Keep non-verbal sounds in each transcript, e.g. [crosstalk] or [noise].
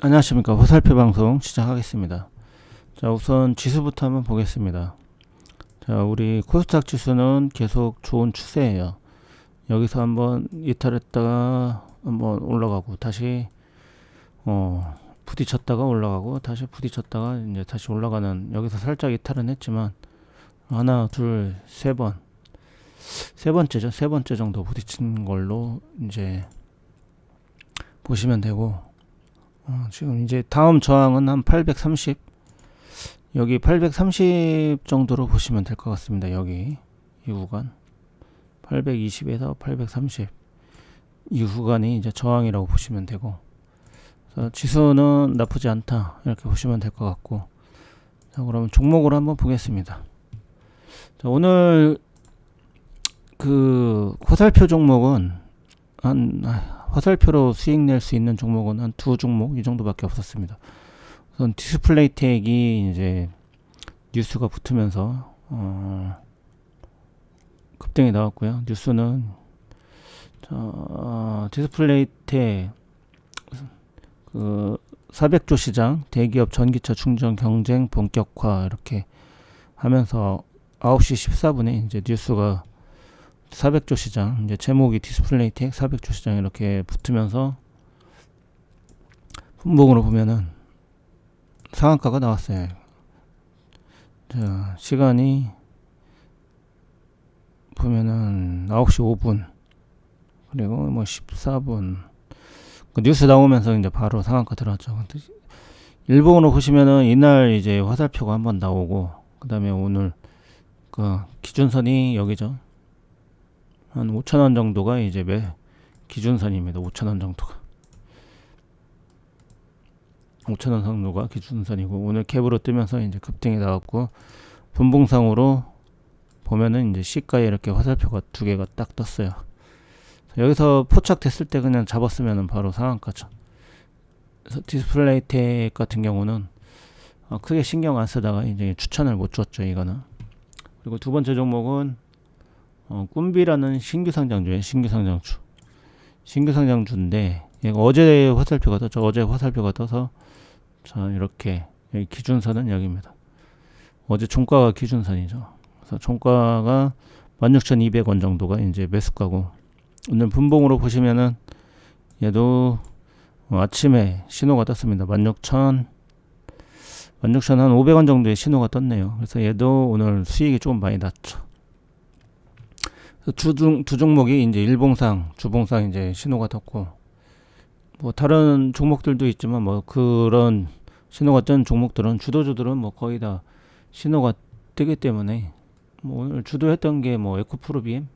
안녕하십니까 화살표 방송 시작하겠습니다. 자 우선 지수부터 한번 보겠습니다. 자 우리 코스닥 지수는 계속 좋은 추세예요. 여기서 한번 이탈했다가 한번 올라가고 다시 어 부딪혔다가 올라가고 다시 부딪혔다가 이제 다시 올라가는 여기서 살짝 이탈은 했지만 하나 둘 세 번 세 번째죠 세 번째 정도 부딪힌 걸로 이제 보시면 되고 어, 지금 이제 다음 저항은 한 830. 여기 830 정도로 보시면 될 것 같습니다. 여기 이 구간 820에서 830. 이 구간이 이제 저항이라고 보시면 되고 지수는 나쁘지 않다 이렇게 보시면 될 것 같고 자 그러면 종목으로 한번 보겠습니다. 자, 오늘 그 화살표 종목은 한 화살표로 수익 낼 수 있는 종목은 한 두 종목 이 정도밖에 없었습니다. 우선 디스플레이 택이 이제 뉴스가 붙으면서 어, 급등이 나왔고요. 뉴스는 저, 어, 디스플레이 택그 400조 시장 대기업 전기차 충전 경쟁 본격화 이렇게 하면서 9시 14분에 이제 뉴스가 400조 시장 이제 제목이 디스플레이 텍 400조 시장 이렇게 붙으면서 분봉으로 보면은 상한가가 나왔어요. 자, 시간이 보면은 9시 5분 그리고 뭐 14분 그 뉴스 나오면서 이제 바로 상한가 들어왔죠. 일본으로 보시면은 이날 이제 화살표가 한번 나오고 그 다음에 오늘 그 기준선이 여기죠. 한 5천원 정도가 이제 매 기준선입니다. 5천원 정도가. 5천원 정도가 기준선이고 오늘 캡으로 뜨면서 이제 급등이 나왔고 분봉상으로 보면은 이제 시가에 이렇게 화살표가 두 개가 딱 떴어요. 여기서 포착됐을 때 그냥 잡았으면 바로 상한가죠. 디스플레이 텍 같은 경우는 어 크게 신경 안 쓰다가 이제 추천을 못 줬죠 이거는. 그리고 두 번째 종목은 어, 꿈비라는 신규 상장주에 신규 상장주. 신규 상장주인데 어제 화살표가 떴죠. 어제 화살표가 떠서 자 이렇게 여기 기준선은 여기입니다. 어제 종가가 기준선이죠. 그래서 종가가 16,200원 정도가 이제 매수가고 오늘 분봉으로 보시면은 얘도 어, 아침에 신호가 떴습니다. 16,000 16,500원 정도의 신호가 떴네요. 그래서 얘도 오늘 수익이 조금 많이 났죠. 주중 두 종목이 이제 일봉상, 주봉상 이제 신호가 떴고 뭐 다른 종목들도 있지만 뭐 그런 신호가 뜬 종목들은 주도주들은 뭐 거의 다 신호가 뜨기 때문에 뭐 오늘 주도했던 게 뭐 에코프로 BM,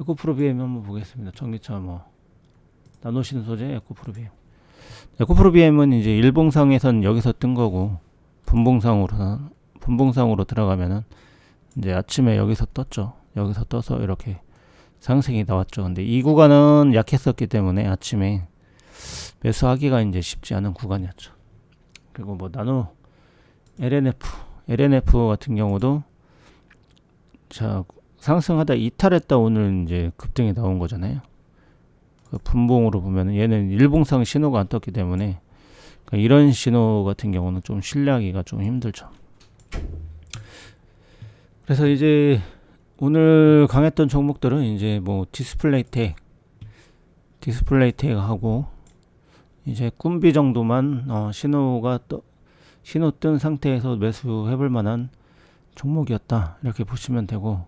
에코프로 BM 한번 보겠습니다. 전기차 뭐 나노신 소재 에코프로 BM, 에코프로 BM은 이제 일봉상에선 여기서 뜬 거고 분봉상으로 분봉상으로 들어가면은 이제 아침에 여기서 떴죠. 여기서 떠서 이렇게 상승이 나왔죠. 근데 이 구간은 약했었기 때문에 아침에 매수하기가 이제 쉽지 않은 구간이었죠. 그리고 뭐 나노 LNF, LNF 같은 경우도 자 상승하다 이탈했다 오늘 이제 급등이 나온 거잖아요. 그 분봉으로 보면 얘는 일봉상 신호가 안 떴기 때문에 그러니까 이런 신호 같은 경우는 좀 신뢰하기가 좀 힘들죠. 그래서 이제 오늘 강했던 종목들은 이제 뭐 디스플레이 텍, 디스플레이 텍 하고 이제 꿈비 정도만 어, 신호가 떠, 신호 뜬 상태에서 매수해볼 만한 종목이었다. 이렇게 보시면 되고.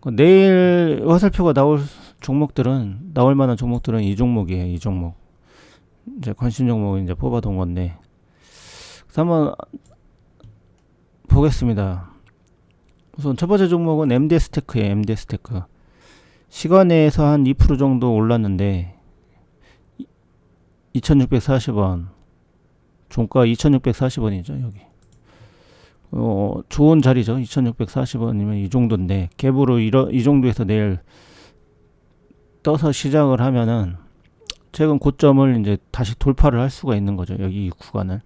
그 내일 화살표가 나올 종목들은 나올 만한 종목들은 이 종목이에요 이 종목. 이제 관심 종목 이제 뽑아둔 건데. 그래서 한번 보겠습니다. 우선 첫 번째 종목은 MD 스테크예요. MD 스테크. 시간에서 한 2% 정도 올랐는데 2,640원. 종가 2,640원이죠, 여기. 어, 좋은 자리죠. 2,640원이면 이 정도인데 갭으로 이러, 이 정도에서 내일 떠서 시작을 하면은 최근 고점을 이제 다시 돌파를 할 수가 있는 거죠. 여기 이 구간을.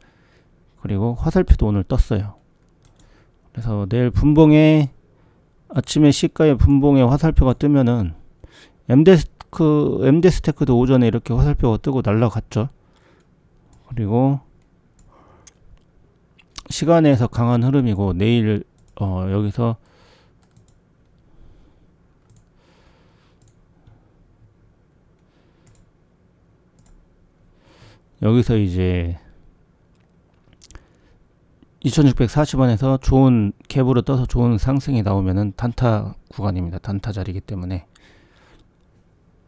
그리고 화살표도 오늘 떴어요. 그래서 내일 분봉에 아침에 시가에 분봉에 화살표가 뜨면은 엠데스크 엠데스테크도 오전에 이렇게 화살표가 뜨고 날라갔죠. 그리고 시간에서 강한 흐름이고 내일 어 여기서 여기서 이제 2640원에서 좋은 갭으로 떠서 좋은 상승이 나오면은 단타 구간입니다. 단타 자리이기 때문에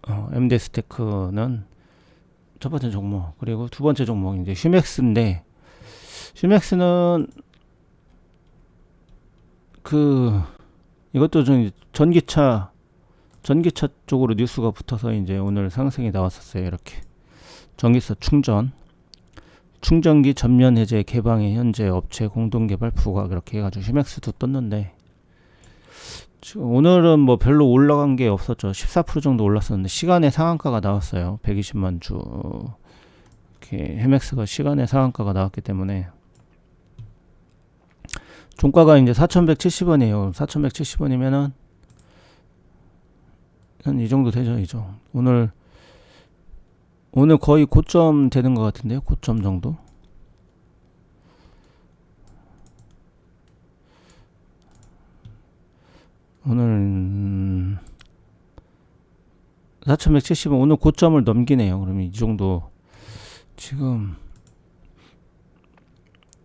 어, MD 스테크는 첫 번째 종목 그리고 두 번째 종목 이제 휴맥스인데 휴맥스는 그 이것도 좀 전기차 전기차 쪽으로 뉴스가 붙어서 이제 오늘 상승이 나왔었어요. 이렇게 전기차 충전 충전기 전면 해제 개방에 현재 업체 공동 개발 부과 그렇게 해가지고 휴맥스도 떴는데 지금 오늘은 뭐 별로 올라간 게 없었죠. 14% 정도 올랐었는데 시간의 상한가가 나왔어요. 120만 주 이렇게 휴맥스가 시간의 상한가가 나왔기 때문에 종가가 이제 4,170원이에요. 4,170원이면은 한 이 정도 되죠, 이죠. 오늘 오늘 거의 고점 되는 것 같은데요. 고점 정도. 오늘 음, 4,170원 오늘 고점을 넘기네요. 그러면 이 정도 지금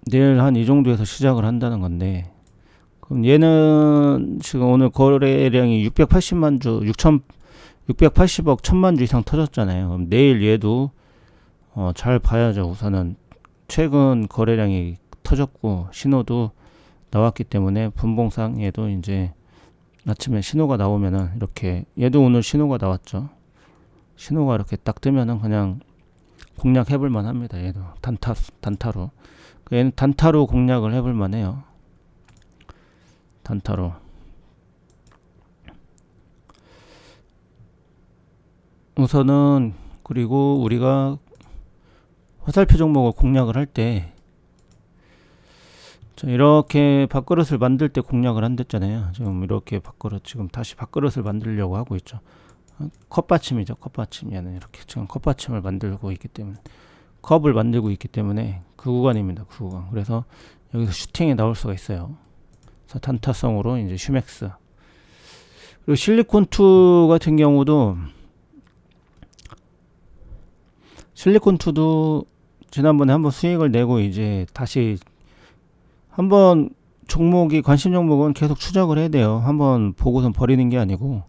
내일 한 이 정도에서 시작을 한다는 건데 그럼 얘는 지금 오늘 거래량이 680만 주 6천 680억 1000만 주 이상 터졌잖아요. 그럼 내일 얘도 어, 잘 봐야죠. 우선은 최근 거래량이 터졌고 신호도 나왔기 때문에 분봉상 얘도 이제 아침에 신호가 나오면은 이렇게 얘도 오늘 신호가 나왔죠. 신호가 이렇게 딱 뜨면은 그냥 공략 해볼 만합니다. 얘도 단타 단타로 얘는 단타로 공략을 해볼 만해요. 단타로. 우선은 그리고 우리가 화살표 종목을 공략을 할 때 이렇게 밥그릇을 만들 때 공략을 한댔잖아요. 지금 이렇게 밥그릇 지금 다시 밥그릇을 만들려고 하고 있죠. 컵받침이죠. 컵받침 얘는 이렇게 지금 컵받침을 만들고 있기 때문에 컵을 만들고 있기 때문에 그 구간입니다. 그 구간. 그래서 여기서 슈팅이 나올 수가 있어요. 그래서 단타성으로 이제 슈맥스 그리고 실리콘2 같은 경우도 실리콘2도 지난번에 한번 수익을 내고 이제 다시 한번 종목이 관심 종목은 계속 추적을 해야 돼요. 한번 보고선 버리는 게 아니고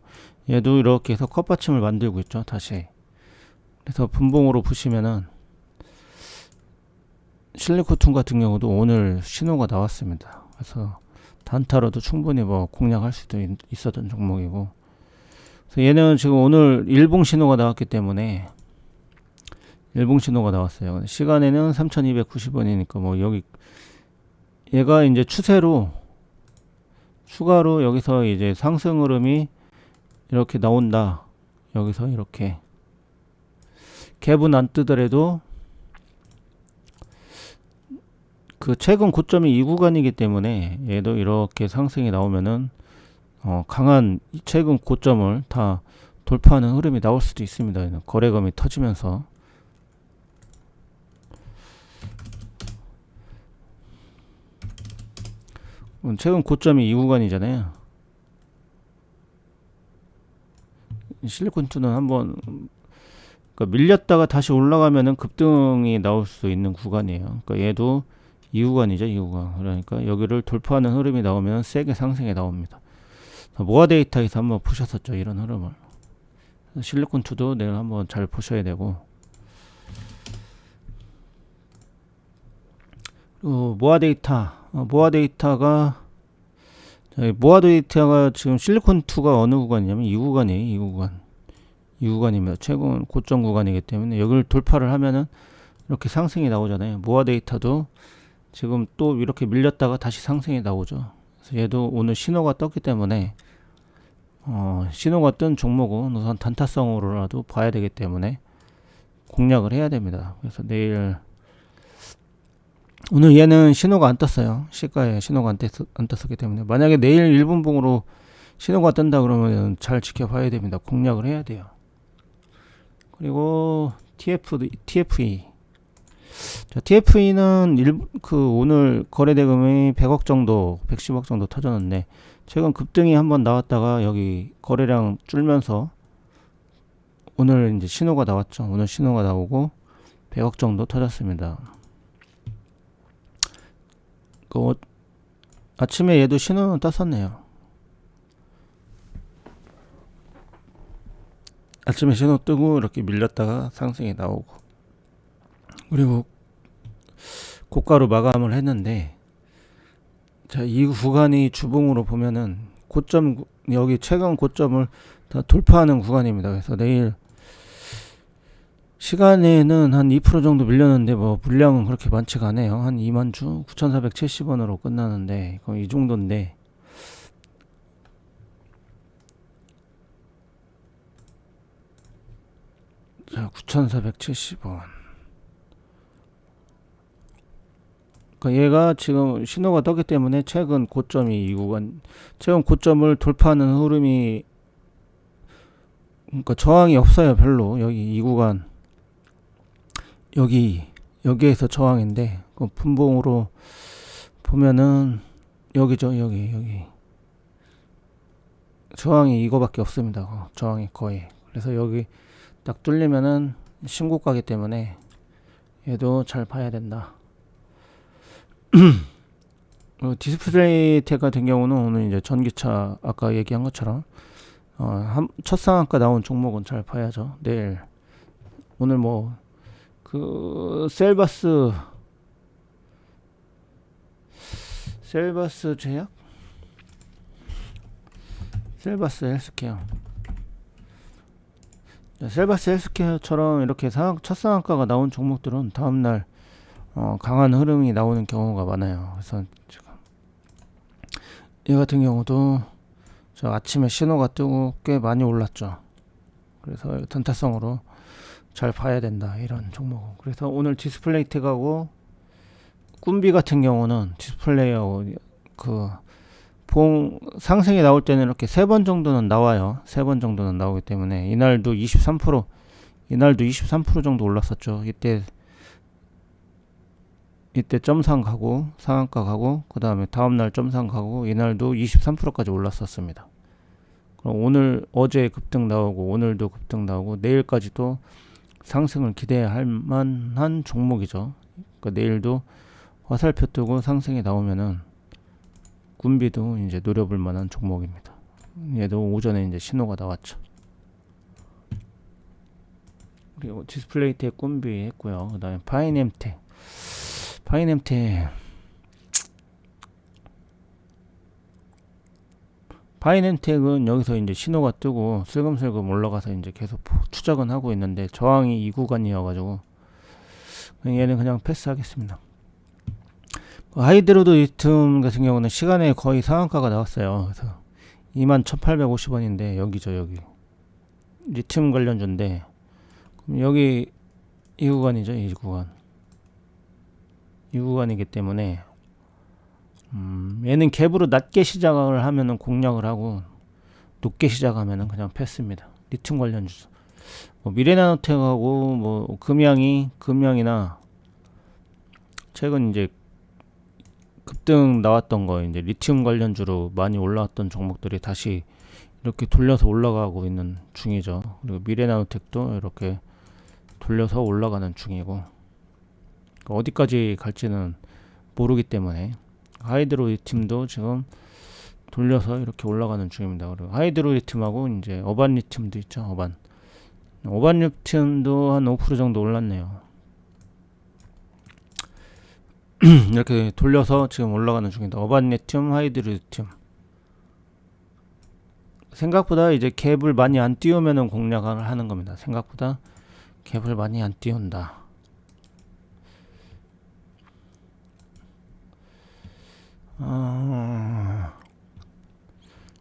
얘도 이렇게 해서 컵받침을 만들고 있죠. 다시. 그래서 분봉으로 보시면은 실리코툰 같은 경우도 오늘 신호가 나왔습니다. 그래서 단타로도 충분히 뭐 공략할 수도 있, 있었던 종목이고 그래서 얘는 지금 오늘 일봉 신호가 나왔기 때문에 일봉 신호가 나왔어요. 시간에는 3,290원이니까 뭐 여기 얘가 이제 추세로 추가로 여기서 이제 상승 흐름이 이렇게 나온다. 여기서 이렇게 갭은 안 뜨더라도 그 최근 고점이 이 구간이기 때문에 얘도 이렇게 상승이 나오면은 어 강한 최근 고점을 다 돌파하는 흐름이 나올 수도 있습니다. 거래금이 터지면서 최근 고점이 이 구간이잖아요. 실리콘2는 한번 그러니까 밀렸다가 다시 올라가면은 급등이 나올 수 있는 구간이에요. 그러니까 얘도 이 구간이죠, 이 구간. 그러니까 여기를 돌파하는 흐름이 나오면 세게 상승에 나옵니다. 모아 데이터에서 한번 보셨었죠, 이런 흐름을. 실리콘2도 내일 한번 잘 보셔야 되고. 그리고 모아 데이터, 어, 모아 데이터가 모아 데이터가 지금 실리콘2가 어느 구간이냐면 이 구간이에요, 이 구간. 이 구간입니다. 최근 고점 구간이기 때문에 여기를 돌파를 하면은 이렇게 상승이 나오잖아요. 모아 데이터도 지금 또 이렇게 밀렸다가 다시 상승이 나오죠. 그래서 얘도 오늘 신호가 떴기 때문에 어, 신호가 뜬 종목은 우선 단타성으로라도 봐야 되기 때문에 공략을 해야 됩니다. 그래서 내일 오늘 얘는 신호가 안 떴어요. 시가에 신호가 안, 떴, 안 떴었기 때문에 만약에 내일 1분봉으로 신호가 뜬다 그러면 잘 지켜봐야 됩니다. 공략을 해야 돼요. 그리고 TF, TFE 자, TFE는 일, 그 오늘 거래 대금이 100억 정도, 110억 정도 터졌는데 최근 급등이 한번 나왔다가 여기 거래량 줄면서 오늘 이제 신호가 나왔죠. 오늘 신호가 나오고 100억 정도 터졌습니다. 그 어, 아침에 얘도 신호는 떴었네요. 아침에 신호 뜨고 이렇게 밀렸다가 상승이 나오고 그리고 고가로 마감을 했는데 자, 이 구간이 주봉으로 보면은 고점 구- 여기 최근 고점을 다 돌파하는 구간입니다. 그래서 내일 시간에는 한 2% 정도 밀렸는데 뭐 물량은 그렇게 많지가 않아요. 한 2만 주 9,470원으로 끝나는데 거의 이 정도인데 자, 9,470원. 그러니까 얘가 지금 신호가 떴기 때문에 최근 고점이 이 구간, 최근 고점을 돌파하는 흐름이 그러니까 저항이 없어요, 별로. 여기 이 구간 여기 여기에서 저항인데 그 분봉으로 보면은 여기죠, 여기 여기 저항이 이거밖에 없습니다. 어, 저항이 거의. 그래서 여기 딱 뚫리면은 신고가기 때문에 얘도 잘 봐야 된다. [clears throat] 어, 디스플레이 텍 같은 경우는 오늘 이제 전기차 아까 얘기한 것처럼 어, 한, 첫 상한가 나온 종목은 잘 봐야죠. 내일 오늘 뭐 그 셀바스 셀바스 제약 셀바스 헬스케어 자, 셀바스 헬스케어처럼 이렇게 상한, 첫 상한가가 나온 종목들은 다음날 어, 강한 흐름이 나오는 경우가 많아요. 그래서 지금 이 같은 경우도 저 아침에 신호가 뜨고 꽤 많이 올랐죠. 그래서 단타성으로 잘 봐야 된다 이런 종목. 그래서 오늘 디스플레이 텍하고 꿈비 같은 경우는 디스플레이하고 그 봉 상승이 나올 때는 이렇게 세 번 정도는 나와요. 세 번 정도는 나오기 때문에 이날도 23% 이날도 23% 정도 올랐었죠. 이때 이때 점상 가고 상한가 가고 그 다음에 다음날 점상 가고 이날도 23%까지 올랐었습니다. 그럼 오늘 어제 급등 나오고 오늘도 급등 나오고 내일까지도 상승을 기대할 만한 종목이죠. 그러니까 내일도 화살표 뜨고 상승이 나오면은 군비도 이제 노려볼 만한 종목입니다. 얘도 오전에 이제 신호가 나왔죠. 그리고 디스플레이텍 군비 했고요. 그 다음에 파이넴텍 파이넴텍 파이넴텍은 여기서 이제 신호가 뜨고 슬금슬금 올라가서 이제 계속 포- 추적은 하고 있는데 저항이 이 구간이어가지고 얘는 그냥 패스하겠습니다. 그 하이드로드 리튬 같은 경우는 시간에 거의 상한가가 나왔어요. 그래서 21,850원인데 여기죠 여기 리튬 관련주인데 여기 이 구간이죠 이 구간 이 구간이기 때문에 음, 얘는 갭으로 낮게 시작을 하면은 공략을 하고 높게 시작하면은 그냥 패스입니다. 리튬 관련주. 뭐 미래나노텍하고 뭐 금양이 금양이나 최근 이제 급등 나왔던 거 이제 리튬 관련주로 많이 올라왔던 종목들이 다시 이렇게 돌려서 올라가고 있는 중이죠. 그리고 미래나노텍도 이렇게 돌려서 올라가는 중이고 어디까지 갈지는 모르기 때문에 하이드로 리튬도 지금 돌려서 이렇게 올라가는 중입니다. 그리고 하이드로 리튬하고 이제 어반 리튬도 있죠. 어반. 어반 리튬도 한 5% 정도 올랐네요. [clears throat] 이렇게 돌려서 지금 올라가는 중입니다. 어반 리튬, 하이드로 리튬. 생각보다 이제 갭을 많이 안 띄우면은 공략을 하는 겁니다. 생각보다 갭을 많이 안 띄운다. 아,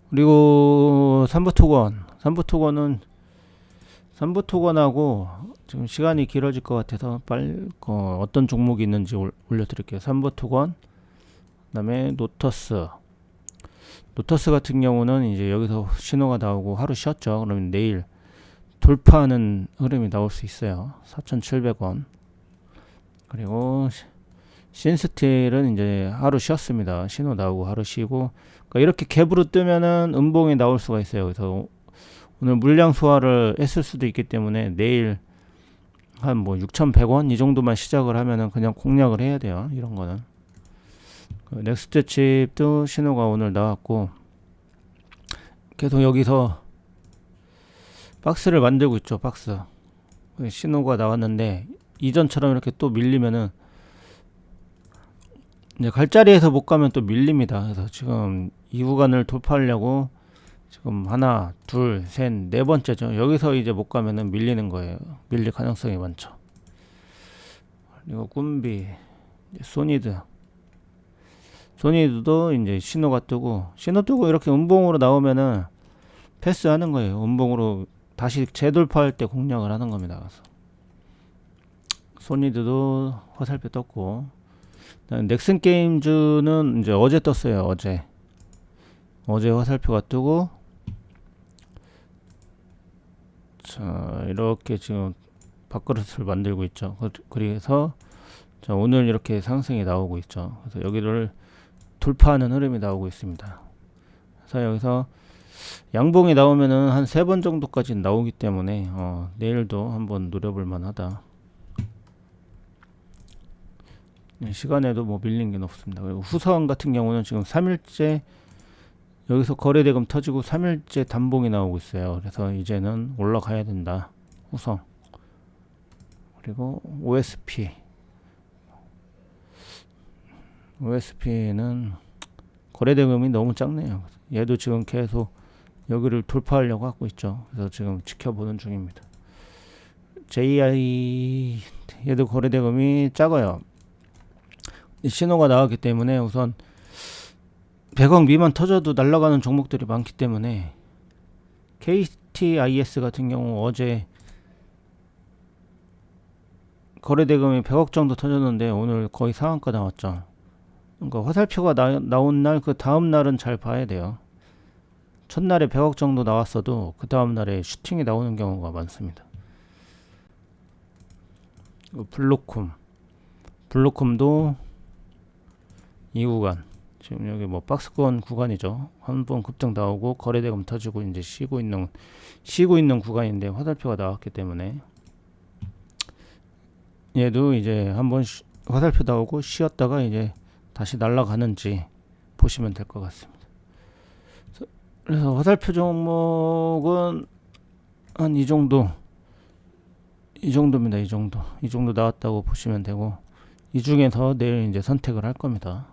그리고 삼부토건, 삼부토건은 삼부토건하고 지금 시간이 길어질 것 같아서 빨리 어, 어떤 종목이 있는지 올, 올려드릴게요. 삼부토건, 그다음에 노터스. 노터스 같은 경우는 이제 여기서 신호가 나오고 하루 쉬었죠. 그러면 내일 돌파하는 흐름이 나올 수 있어요. 4,700원. 그리고 시- 신스틸은 이제 하루 쉬었습니다. 신호 나오고 하루 쉬고 그러니까 이렇게 갭으로 뜨면은 음봉이 나올 수가 있어요. 그래서 오늘 물량 소화를 했을 수도 있기 때문에 내일 한 뭐 6,100원 이 정도만 시작을 하면은 그냥 공략을 해야 돼요. 이런 거는. 그 넥스트 칩도 신호가 오늘 나왔고 계속 여기서 박스를 만들고 있죠. 박스. 그 신호가 나왔는데 이전처럼 이렇게 또 밀리면은 이제 갈 자리에서 못 가면 또 밀립니다. 그래서 지금 이 구간을 돌파하려고 지금 하나, 둘, 셋, 네 번째죠. 여기서 이제 못 가면은 밀리는 거예요. 밀릴 가능성이 많죠. 그리고 꿈비, 소니드. 소니드도 이제 신호가 뜨고 신호 뜨고 이렇게 음봉으로 나오면은 패스하는 거예요. 음봉으로 다시 재돌파할 때 공략을 하는 겁니다. 그래서 소니드도 화살표 떴고 넥슨 게임즈는 이제 어제 떴어요. 어제 어제 화살표가 뜨고 자 이렇게 지금 밥그릇을 만들고 있죠. 그- 그래서 자 오늘 이렇게 상승이 나오고 있죠. 그래서 여기를 돌파하는 흐름이 나오고 있습니다. 그래서 여기서 양봉이 나오면은 한 세 번 정도까지 나오기 때문에 어, 내일도 한번 노려볼 만하다. 네, 시간에도 뭐 밀린 게 없습니다. 그리고 후성 같은 경우는 지금 3일째 여기서 거래 대금 터지고 3일째 단봉이 나오고 있어요. 그래서 이제는 올라가야 된다. 후성 그리고 OSP OSP는 거래 대금이 너무 작네요. 얘도 지금 계속 여기를 돌파하려고 하고 있죠. 그래서 지금 지켜보는 중입니다. JI 얘도 거래 대금이 작아요. 이 신호가 나왔기 때문에 우선 100억 미만 터져도 날아가는 종목들이 많기 때문에 KTIS 같은 경우 어제 거래대금이 100억 정도 터졌는데 오늘 거의 상한가 나왔죠. 그러니까 화살표가 나, 나온 날 그 다음 날은 잘 봐야 돼요. 첫날에 100억 정도 나왔어도 그 다음 날에 슈팅이 나오는 경우가 많습니다. 그 블로콤 블로콤도 이 구간 지금 여기 뭐 박스권 구간이죠. 한 번 급등 나오고 거래대금 터지고 이제 쉬고 있는 쉬고 있는 구간인데 화살표가 나왔기 때문에 얘도 이제 한번 쉬- 화살표 나오고 쉬었다가 이제 다시 날아가는지 보시면 될 것 같습니다. 그래서 화살표 종목은 한 이 정도 이 정도입니다. 이 정도 이 정도 나왔다고 보시면 되고 이 중에서 내일 이제 선택을 할 겁니다.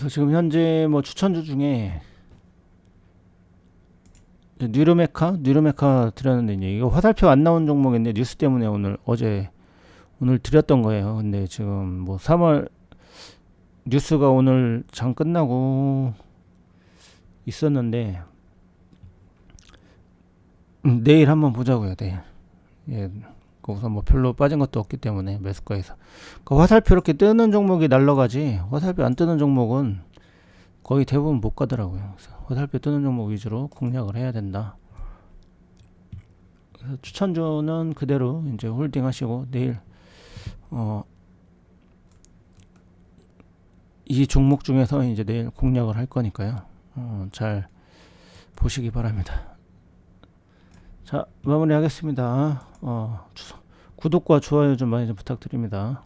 그래서 지금 현재 뭐 추천주 중에 뉴르메카 뉴르메카 드렸는데 이거 화살표 안 나온 종목인데 뉴스 때문에 오늘 어제 오늘 드렸던 거예요. 근데 지금 뭐 3월 뉴스가 오늘 장 끝나고 있었는데 음, 내일 한번 보자고요. 내일. 예. 그 우선 뭐 별로 빠진 것도 없기 때문에 매수가에서 그 화살표 이렇게 뜨는 종목이 날라가지 화살표 안 뜨는 종목은 거의 대부분 못 가더라고요. 화살표 뜨는 종목 위주로 공략을 해야 된다. 그래서 추천주는 그대로 이제 홀딩 하시고 내일 어, 이 종목 중에서 이제 내일 공략을 할 거니까요. 어, 잘 보시기 바랍니다. 자, 마무리하겠습니다. 어, 주- 구독과 좋아요 좀 많이 좀 부탁드립니다.